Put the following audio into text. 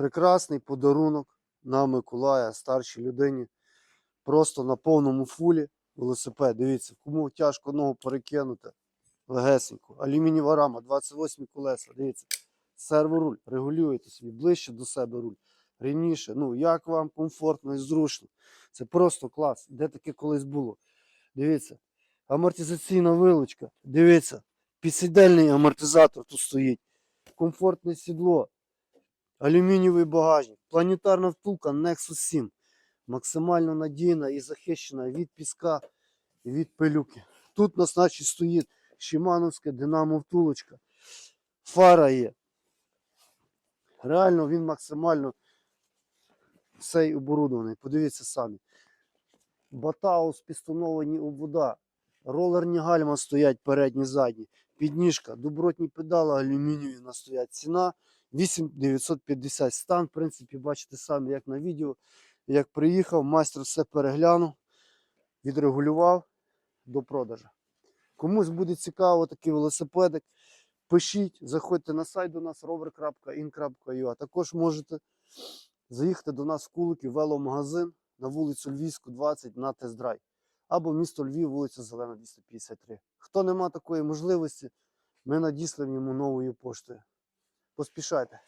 Прекрасний подарунок на Миколая, старшій людині. Просто на повному фулі велосипед. Дивіться, кому тяжко ногу перекинути. Легесенько. Алюмінієва рама, 28 колеса. Дивіться. Серворуль. Регулюєте собі ближче до себе руль. Рівніше. Ну, як вам комфортно і зручно. Це просто клас. Де таке колись було? Дивіться. Амортизаційна вилучка. Дивіться. Підсідельний амортизатор тут стоїть. Комфортне сідло. Алюмінієвий багажник. Планетарна втулка Nexus 7. Максимально надійна і захищена від піска і від пилюки. Тут у нас значить стоїть Шимановська динамо втулочка. Фара є. Реально він максимально цей оборудований. Подивіться самі. Батаус пістоновані обвода. Ролерні гальма стоять передні, задні. Підніжка, добротні педали алюмінієві у стоять. Ціна 8950. Стан, в принципі, бачите самі, як на відео. Як приїхав, майстер все переглянув, відрегулював до продажу. Комусь буде цікаво такий велосипедик, пишіть, заходьте на сайт до нас rover.in.ua. Також можете заїхати до нас в Кулики, веломагазин на вулицю Львівську, 20 на тест-драйв. Або місто Львів, вулиця Зелена, 253. Хто не має такої можливості, ми надіслаємо йому новою поштою. Поспішайте.